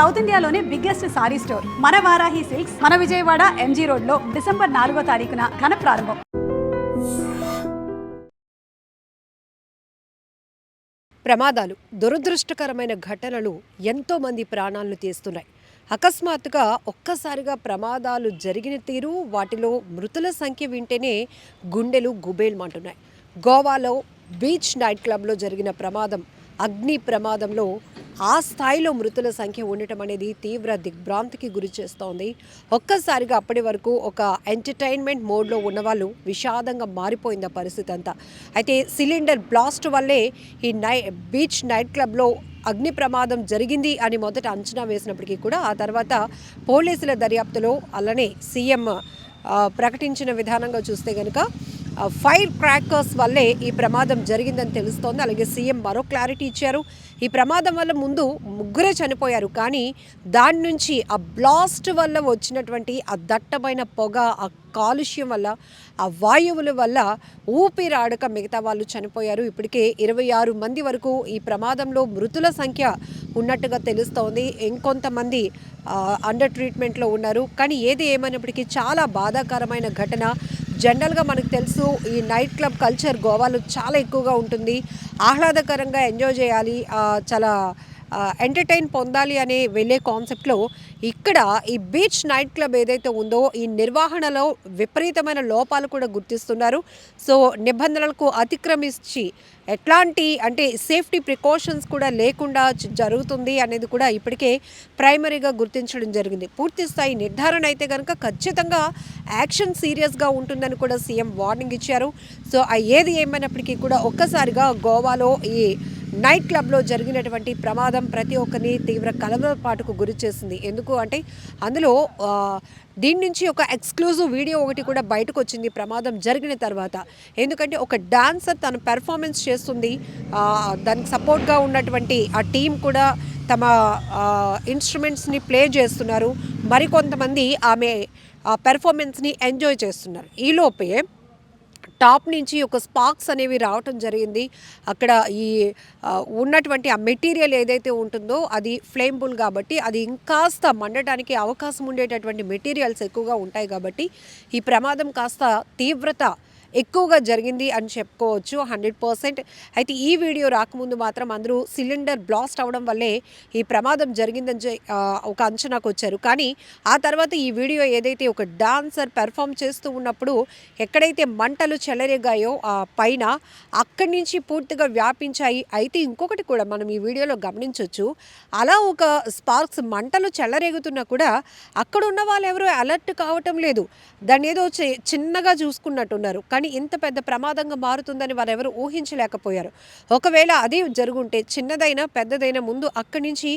South ఇండియాలోనే biggest sorry store. మన Varahi silks మన విజయవాడ ఎంజీ రోడ్లో డిసెంబర్ నాలుగో తారీఖున ఘన ప్రారంభం. ప్రమాదాలు దురదృష్టకరమైన ఘటనలు ఎంతో మంది ప్రాణాలను తీస్తున్నాయి. అకస్మాత్తుగా ఒక్కసారిగా ప్రమాదాలు జరిగిన తీరు వాటిలో మృతుల సంఖ్య వింటేనే గుండెలు గుబేల్మంటున్నాయి గోవాలో బీచ్ నైట్ క్లబ్లో జరిగిన ప్రమాదం అగ్ని ప్రమాదంలో ఆ స్థాయిలో మృతుల సంఖ్య ఉండటం అనేది తీవ్ర దిగ్భ్రాంతికి గురి చేస్తోంది. ఒక్కసారిగా అప్పటి వరకు ఒక ఎంటర్టైన్మెంట్ మోడ్లో ఉన్నవాళ్ళు విషాదంగా మారిపోయింది ఆ పరిస్థితి అంతా. అయితే సిలిండర్ బ్లాస్ట్ వల్లే ఈ నై బీచ్ నైట్ క్లబ్లో అగ్ని ప్రమాదం జరిగింది అని మొదట అంచనా వేసినప్పటికీ కూడా ఆ తర్వాత పోలీసుల దర్యాప్తులో అలానే సీఎం ప్రకటించిన విధానంగా చూస్తే కనుక ఫైర్ క్రాకర్స్ వల్లే ఈ ప్రమాదం జరిగిందని తెలుస్తోంది. అలాగే సీఎం మరో క్లారిటీ ఇచ్చారు. ఈ ప్రమాదం వల్ల ముందు ముగ్గురే చనిపోయారు. కానీ దాని నుంచి ఆ బ్లాస్ట్ వల్ల వచ్చినటువంటి ఆ దట్టమైన పొగ ఆ కాలుష్యం వల్ల ఆ వాయువుల వల్ల ఊపిరాడక మిగతా వాళ్ళు చనిపోయారు. ఇప్పటికే ఇరవై ఆరు మంది వరకు ఈ ప్రమాదంలో మృతుల సంఖ్య ఉన్నట్టుగా తెలుస్తోంది. ఇంకొంతమంది అండర్ ట్రీట్మెంట్లో ఉన్నారు. కానీ ఏది ఏమైనప్పటికీ చాలా బాధాకరమైన ఘటన. జనరల్గా మనకు తెలుసు ఈ నైట్ క్లబ్ కల్చర్ గోవాలో చాలా ఎక్కువగా ఉంటుంది. ఆహ్లాదకరంగా ఎంజాయ్ చేయాలి. చాలా ఎంటర్టైన్ పొందాలి అనే వెళ్ళే కాన్సెప్ట్లో ఇక్కడ ఈ బీచ్ నైట్ క్లబ్ ఏదైతే ఉందో ఈ నిర్వహణలో విపరీతమైన లోపాలు కూడా గుర్తిస్తున్నారు. సో నిబంధనలకు అతిక్రమించి ఎట్లాంటి అంటే సేఫ్టీ ప్రికాషన్స్ కూడా లేకుండా జరుగుతుంది అనేది కూడా ఇప్పటికే ప్రైమరీగా గుర్తించడం జరిగింది. పూర్తి స్థాయి నిర్ధారణ అయితే కనుక ఖచ్చితంగా యాక్షన్ సీరియస్గా ఉంటుందని కూడా సీఎం వార్నింగ్ ఇచ్చారు. సో ఏది ఏమైనప్పటికీ కూడా ఒక్కసారిగా గోవాలో ఈ నైట్ క్లబ్లో జరిగినటువంటి ప్రమాదం ప్రతి ఒక్కరిని తీవ్ర కలవరపాటుకు గురి చేసింది. ఎందుకు అంటే అందులో దీని నుంచి ఒక ఎక్స్క్లూజివ్ వీడియో ఒకటి కూడా బయటకు వచ్చింది ప్రమాదం జరిగిన తర్వాత. ఎందుకంటే ఒక డాన్సర్ తను పెర్ఫార్మెన్స్ చేస్తుంది దానికి సపోర్ట్గా ఉన్నటువంటి ఆ టీం కూడా తమ ఇన్స్ట్రుమెంట్స్ని ప్లే చేస్తున్నారు. మరికొంతమంది ఆమె పెర్ఫార్మెన్స్ని ఎంజాయ్ చేస్తున్నారు. ఈలోపే టాప్ నుంచి ఒక స్పార్క్స్ అనేవి రావటం జరిగింది. అక్కడ ఈ ఉన్నటువంటి ఆ మెటీరియల్ ఏదైతే ఉంటుందో అది ఫ్లేమ్బుల్ కాబట్టి అది ఇంకాస్త మండటానికి అవకాశం ఉండేటటువంటి మెటీరియల్స్ ఎక్కువగా ఉంటాయి కాబట్టి ఈ ప్రమాదం కాస్త తీవ్రత ఎక్కువగా జరిగింది అని చెప్పుకోవచ్చు హండ్రెడ్ పర్సెంట్. అయితే ఈ వీడియో రాకముందు మాత్రం అందరూ సిలిండర్ బ్లాస్ట్ అవడం వల్లే ఈ ప్రమాదం జరిగిందని ఒక అంచనాకు వచ్చారు. కానీ ఆ తర్వాత ఈ వీడియో ఏదైతే ఒక డాన్సర్ పెర్ఫామ్ చేస్తూ ఉన్నప్పుడు ఎక్కడైతే మంటలు చెలరేగాయో ఆ పైన అక్కడి నుంచి పూర్తిగా వ్యాపించాయి. అయితే ఇంకొకటి కూడా మనం ఈ వీడియోలో గమనించవచ్చు అలా ఒక స్పార్క్స్ మంటలు చెల్లరేగుతున్నా కూడా అక్కడ ఉన్న వాళ్ళు ఎవరు అలర్ట్ కావటం లేదు. దాన్ని ఏదో చి- చిన్నగా చూసుకున్నట్టున్నారు. కానీ ఇంత పెద్ద ప్రమాదంగా మారుతుందని వారు ఊహించలేకపోయారు. ఒకవేళ అది జరుగుంటే చిన్నదైనా పెద్దదైనా ముందు అక్కడి నుంచి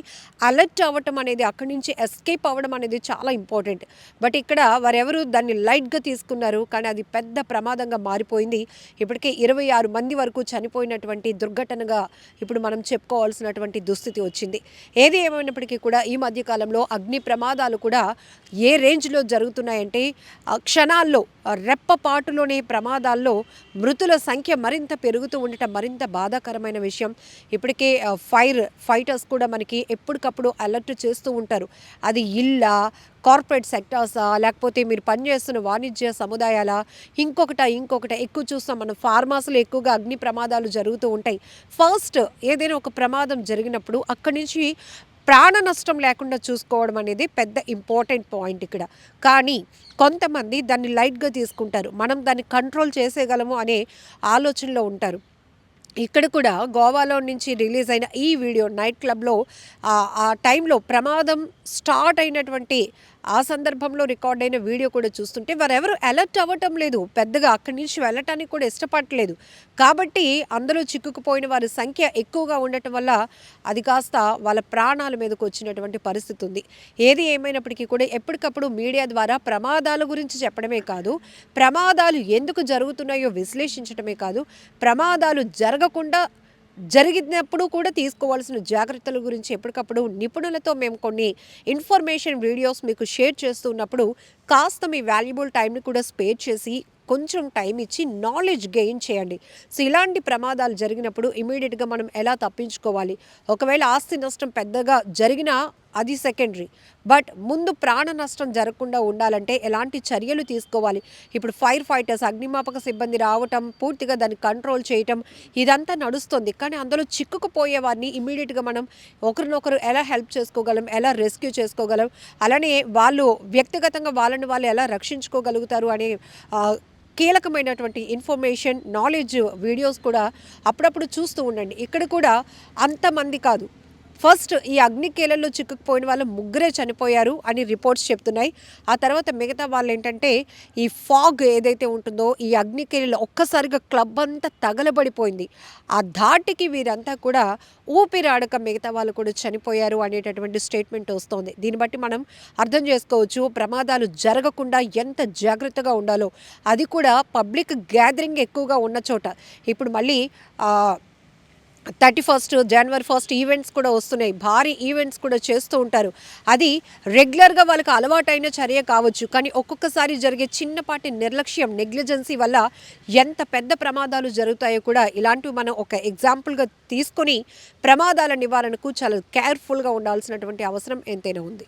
అలర్ట్ అవ్వటం అనేది అక్కడి నుంచి ఎస్కేప్ అవ్వడం అనేది చాలా ఇంపార్టెంట్. బట్ ఇక్కడ వారెవరు దాన్ని లైట్గా తీసుకున్నారు. కానీ అది పెద్ద ప్రమాదంగా మారిపోయింది. ఇప్పటికే ఇరవై ఆరు మంది వరకు చనిపోయినటువంటి దుర్ఘటనగా ఇప్పుడు మనం చెప్పుకోవాల్సినటువంటి దుస్థితి వచ్చింది. ఏది ఏమైనప్పటికీ కూడా ఈ మధ్యకాలంలో అగ్ని ప్రమాదాలు కూడా ఏ రేంజ్లో జరుగుతున్నాయంటే ఆ క్షణాల్లో రెప్పపాటులోనే ప్రమాదం ప్రమాదాల్లో మృతుల సంఖ్య మరింత పెరుగుతూ ఉండటం మరింత బాధాకరమైన విషయం. ఇప్పటికే ఫైర్ ఫైటర్స్ కూడా మనకి ఎప్పటికప్పుడు అలర్ట్ చేస్తూ ఉంటారు. అది ఇల్లా కార్పొరేట్ సెక్టార్సా లేకపోతే మీరు పనిచేస్తున్న వాణిజ్య సముదాయాల? ఇంకొకట ఇంకొకట ఎక్కువ చూస్తాం మనం. ఫార్మాస్లో ఎక్కువగా అగ్ని ప్రమాదాలు జరుగుతూ ఉంటాయి. ఫస్ట్ ఏదైనా ఒక ప్రమాదం జరిగినప్పుడు అక్కడి నుంచి ప్రాణ నష్టం లేకుండా చూసుకోవడం అనేది పెద్ద ఇంపార్టెంట్ పాయింట్ ఇక్కడ. కానీ కొంతమంది దాన్ని లైట్గా తీసుకుంటారు. మనం దాన్ని కంట్రోల్ చేసేయగలము అనే ఆలోచనలో ఉంటారు. ఇక్కడ కూడా గోవాలో నుంచి రిలీజ్ అయిన ఈ వీడియో నైట్ క్లబ్లో ఆ- టైంలో ప్రమాదం స్టార్ట్ అయినటువంటి ఆ సందర్భంలో రికార్డ్ అయిన వీడియో కూడా చూస్తుంటే వారెవరు అలర్ట్ అవ్వటం లేదు. పెద్దగా అక్కడి నుంచి వెళ్ళటానికి కూడా ఇష్టపడలేదు కాబట్టి అందులో చిక్కుకుపోయిన వారి సంఖ్య ఎక్కువగా ఉండటం వల్ల అది కాస్త వాళ్ళ ప్రాణాల మీదకు వచ్చినటువంటి పరిస్థితి ఉంది. ఏది ఏమైనప్పటికీ కూడా ఎప్పటికప్పుడు మీడియా ద్వారా ప్రమాదాల గురించి చెప్పడమే కాదు ప్రమాదాలు ఎందుకు జరుగుతున్నాయో విశ్లేషించడమే కాదు ప్రమాదాలు జరగకుండా జరిగినప్పుడు కూడా తీసుకోవాల్సిన జాగ్రత్తల గురించి ఎప్పటికప్పుడు నిపుణులతో మేము కొన్ని ఇన్ఫర్మేషన్ వీడియోస్ మీకు షేర్ చేస్తున్నప్పుడు కాస్త మీ వాల్యుబుల్ టైంని కూడా స్పేర్ చేసి కొంచెం టైం ఇచ్చి నాలెడ్జ్ గెయిన్ చేయండి. సో ఇలాంటి ప్రమాదాలు జరిగినప్పుడు ఇమీడియట్గా మనం ఎలా తప్పించుకోవాలి? ఒకవేళ ఆస్తి నష్టం పెద్దగా జరిగినా అది సెకండరీ బట్ ముందు ప్రాణ నష్టం జరగకుండా ఉండాలంటే ఎలాంటి చర్యలు తీసుకోవాలి? ఇప్పుడు ఫైర్ ఫైటర్స్ అగ్నిమాపక సిబ్బంది రావటం పూర్తిగా దాన్ని కంట్రోల్ చేయటం ఇదంతా నడుస్తుంది. కానీ అందులో చిక్కుకుపోయే వారిని ఇమీడియట్గా మనం ఒకరినొకరు ఎలా హెల్ప్ చేసుకోగలం ఎలా రెస్క్యూ చేసుకోగలం అలానే వాళ్ళు వ్యక్తిగతంగా వాళ్ళని వాళ్ళు ఎలా రక్షించుకోగలుగుతారు అనే కీలకమైనటువంటి ఇన్ఫర్మేషన్ నాలెడ్జ్ వీడియోస్ కూడా అప్పుడప్పుడు చూస్తూ ఉండండి. ఇక్కడ కూడా అంతమంది కాదు. ఫస్ట్ ఈ అగ్నికేలల్లో చిక్కుకుపోయిన వాళ్ళు ముగ్గురే చనిపోయారు అని రిపోర్ట్స్ చెప్తున్నాయి. ఆ తర్వాత మిగతా వాళ్ళు ఏంటంటే ఈ ఫాగ్ ఏదైతే ఉంటుందో ఈ అగ్నికేలలో ఒక్కసారిగా క్లబ్ అంతా తగలబడిపోయింది. ఆ ధాటికి వీరంతా కూడా ఊపిరాడక మిగతా వాళ్ళు కూడా చనిపోయారు అనేటటువంటి స్టేట్మెంట్ వస్తోంది. దీన్ని బట్టి మనం అర్థం చేసుకోవచ్చు ప్రమాదాలు జరగకుండా ఎంత జాగ్రత్తగా ఉండాలో. అది కూడా పబ్లిక్ గ్యాదరింగ్ ఎక్కువగా ఉన్న చోట. ఇప్పుడు మళ్ళీ థర్టీ ఫస్ట్ జనవరి ఫస్ట్ ఈవెంట్స్ కూడా వస్తున్నాయి. భారీ ఈవెంట్స్ కూడా చేస్తూ ఉంటారు. అది రెగ్యులర్గా వాళ్ళకి అలవాటైన చర్య కావచ్చు. కానీ ఒక్కొక్కసారి జరిగే చిన్నపాటి నిర్లక్ష్యం నెగ్లిజెన్సీ వల్ల ఎంత పెద్ద ప్రమాదాలు జరుగుతాయో కూడా ఇలాంటివి మనం ఒక ఎగ్జాంపుల్గా తీసుకొని ప్రమాదాల నివారణకు చాలా కేర్ఫుల్గా ఉండాల్సినటువంటి అవసరం ఎంతైనా ఉంది.